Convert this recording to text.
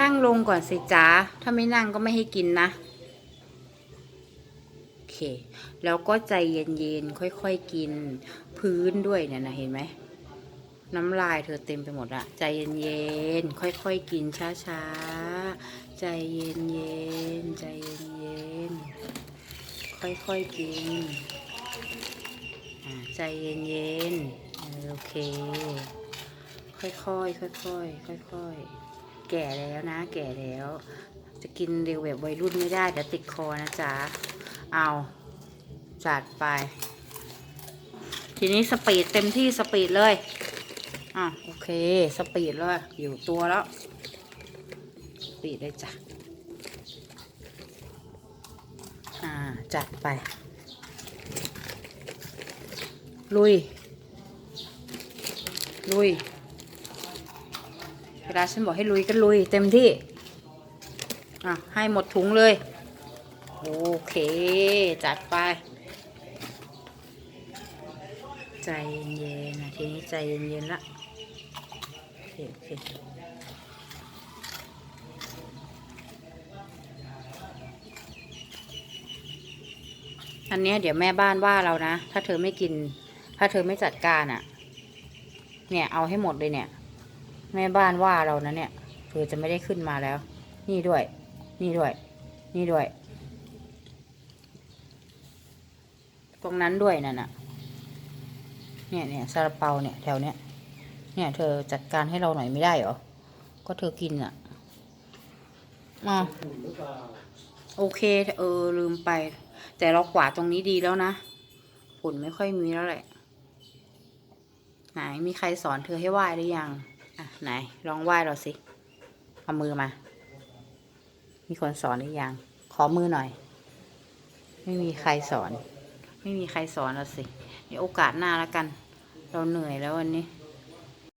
นั่งลงก่อนสิจ้าถ้าไม่นั่งก็ไม่ให้กินนะ โอเค แล้วก็ใจเย็นๆ ค่อยๆ กิน พื้นด้วยเนี่ยนะเห็นไหม น้ำลายเธอเต็มไปหมดอะใจเย็นๆ ค่อยๆ กินช้าๆ ใจเย็นๆ ใจเย็นๆ ค่อยๆ กิน ใจเย็นๆ โอเค ค่อยๆ ค่อยๆ ค่อยๆ แก่แล้วนะ แก่แล้ว จะกินเร็วแบบวัยรุ่นไม่ได้เดี๋ยวติดคอนะจ๊ะ เอาจัดไป ทีนี้สปีดเต็มที่สปีดเลยอะโอเค สปีดเลยอยู่ตัวแล้ว สปีดเลยจ้ะ อ่า จัดไป ลุย ลุย เวลาฉันบอกให้ลุยก็ลุยเต็มที่ อะ ให้หมดถุงเลย โอเค จัดไป ใจเย็นๆนะทีนี้ใจเย็นๆละโอเคโอเคอันเนี้ยเดี๋ยวแม่บ้านว่าเรานะ ถ้าเธอไม่กิน ถ้าเธอไม่จัดการอะ่ะ เนี่ยเอาให้หมดเลยเนี่ย แม่บ้านว่าเรานะเนี่ยเธอจะไม่ได้ขึ้นมาแล้ว นี่ด้วย นี่ด้วย นี่ด้วย ตรงนั้นด้วยนั่นน่ะ เนี่ยเนี่ยซาลาเปาเนี่ยแถวเนี้ย เนี่ย เธอจัดการให้เราหน่อยไม่ได้เหรอ ก็เธอกินอะอะโอเค เออ ลืมไป แต่เรากวาดตรงนี้ดีแล้วนะฝุ่นไม่ค่อยมีแล้วแหละ ไหนมีใครสอนเธอให้ไหว้หรือยัง อะไหนลองไหว้เราสิ เอามือมา มีคนสอนหรือยัง ขอมือหน่อย ไม่มีใครสอน ไม่มีใครสอนเราสิมีโอกาสหน้าแล้วกัน เราเหนื่อยแล้ววันนี้